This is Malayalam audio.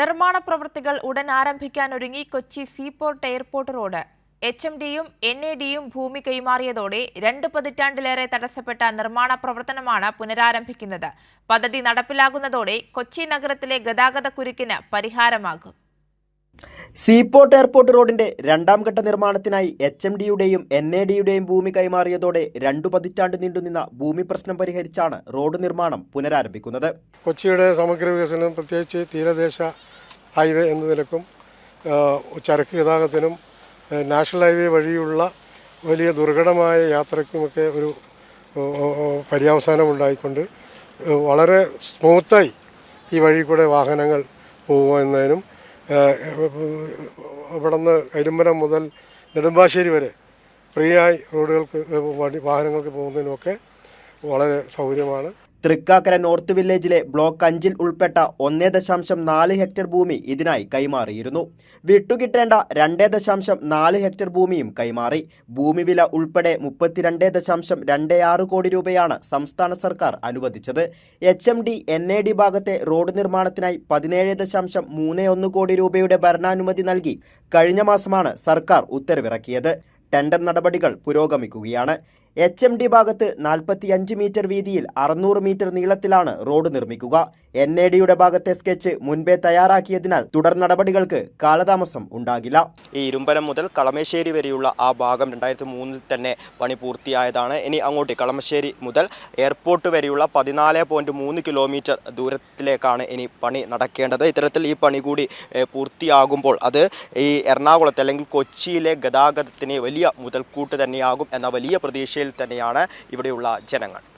നിർമ്മാണ പ്രവൃത്തികൾ ഉടൻ ആരംഭിക്കാനൊരുങ്ങി Kochi seaport airport road. H M ഡിയും എൻ എ ഡിയും ഭൂമി കൈമാറിയതോടെ രണ്ട് പതിറ്റാണ്ടിലേറെ തടസ്സപ്പെട്ട നിർമ്മാണ പ്രവർത്തനമാണ് പുനരാരംഭിക്കുന്നത്. പദ്ധതി നടപ്പിലാകുന്നതോടെ കൊച്ചി നഗരത്തിലെ ഗതാഗത കുരുക്കിന് പരിഹാരമാകും. സീപോർട്ട് എയർപോർട്ട് റോഡിന്റെ രണ്ടാം ഘട്ട നിർമ്മാണത്തിനായി എച്ച് എം ഡിയുടെയും എൻ എ ഡിയുടെയും ഭൂമി കൈമാറിയതോടെ രണ്ടു പതിറ്റാണ്ട് നീണ്ടുനിന്ന ഭൂമി പ്രശ്നം പരിഹരിച്ചാണ് റോഡ് നിർമ്മാണം പുനരാരംഭിക്കുന്നത്. കൊച്ചിയുടെ സമഗ്ര വികസനം പ്രത്യേകിച്ച് തീരദേശ ഹൈവേ എന്ന നിലക്കും ചരക്ക് ഗതാഗതത്തിനും നാഷണൽ ഹൈവേ വഴിയുള്ള വലിയ ദുർഘടമായ യാത്രയ്ക്കുമൊക്കെ ഒരു ഓ, ഓ, ഓ, പര്യവസാനം ഉണ്ടായിക്കൊണ്ട് വളരെ സ്മൂത്തായി ഈ വഴി കൂടെ വാഹനങ്ങൾ പോകുന്നതിനും ആ, ഇവിടെ നിന്ന് കരിമ്പനം മുതൽ നെടുമ്പാശ്ശേരി വരെ ഫ്രീ ആയി റോഡുകൾക്ക് വാഹനങ്ങൾക്ക് പോകുന്നതിനുമൊക്കെ വളരെ സൗകര്യമാണ്. തൃക്കാക്കര നോർത്ത് വില്ലേജിലെ ബ്ലോക്ക് അഞ്ചിൽ ഉൾപ്പെട്ട ഒന്നേ ദശാംശം നാല് ഹെക്ടർ ഭൂമി ഇതിനായി കൈമാറിയിരുന്നു. വിട്ടുകിട്ടേണ്ട രണ്ടേ ദശാംശം നാല് ഹെക്ടർ ഭൂമിയും കൈമാറി. ഭൂമി വില ഉൾപ്പെടെ മുപ്പത്തിരണ്ട് ദശാംശം രണ്ട് ആറ് കോടി രൂപയാണ് സംസ്ഥാന സർക്കാർ അനുവദിച്ചത്. H M D N A D ഭാഗത്തെ റോഡ് നിർമ്മാണത്തിനായി പതിനേഴ് ദശാംശം മൂന്ന് ഒന്ന് കോടി രൂപയുടെ ഭരണാനുമതി നൽകി കഴിഞ്ഞ മാസമാണ് സർക്കാർ ഉത്തരവിറക്കിയത്. ടെൻഡർ നടപടികൾ പുരോഗമിക്കുകയാണ്. എച്ച് എം ഡി ഭാഗത്ത് നാൽപ്പത്തിയഞ്ച് മീറ്റർ വീതിയിൽ അറുന്നൂറ് മീറ്റർ നീളത്തിലാണ് റോഡ് നിർമ്മിക്കുക. എൻ എ ഡിയുടെ ഭാഗത്തെ സ്കെച്ച് മുൻപേ തയ്യാറാക്കിയതിനാൽ തുടർ നടപടികൾക്ക് കാലതാമസം ഉണ്ടാകില്ല. ഈ ഇരുമ്പനം മുതൽ കളമശ്ശേരി വരെയുള്ള ആ ഭാഗം രണ്ടായിരത്തി മൂന്നിൽ തന്നെ പണി പൂർത്തിയായതാണ്. ഇനി അങ്ങോട്ട് കളമശ്ശേരി മുതൽ എയർപോർട്ട് വരെയുള്ള പതിനാല് പോയിന്റ് മൂന്ന് കിലോമീറ്റർ ദൂരത്തിലേക്കാണ് ഇനി പണി നടക്കേണ്ടത്. ഇത്തരത്തിൽ ഈ പണി കൂടി പൂർത്തിയാകുമ്പോൾ അത് ഈ എറണാകുളത്ത് അല്ലെങ്കിൽ കൊച്ചിയിലെ ഗതാഗതത്തിന് വലിയ മുതൽക്കൂട്ട് തന്നെയാകും എന്ന വലിയ പ്രതീക്ഷയിൽ തന്നെയാണ് ഇവിടെയുള്ള ജനങ്ങൾ.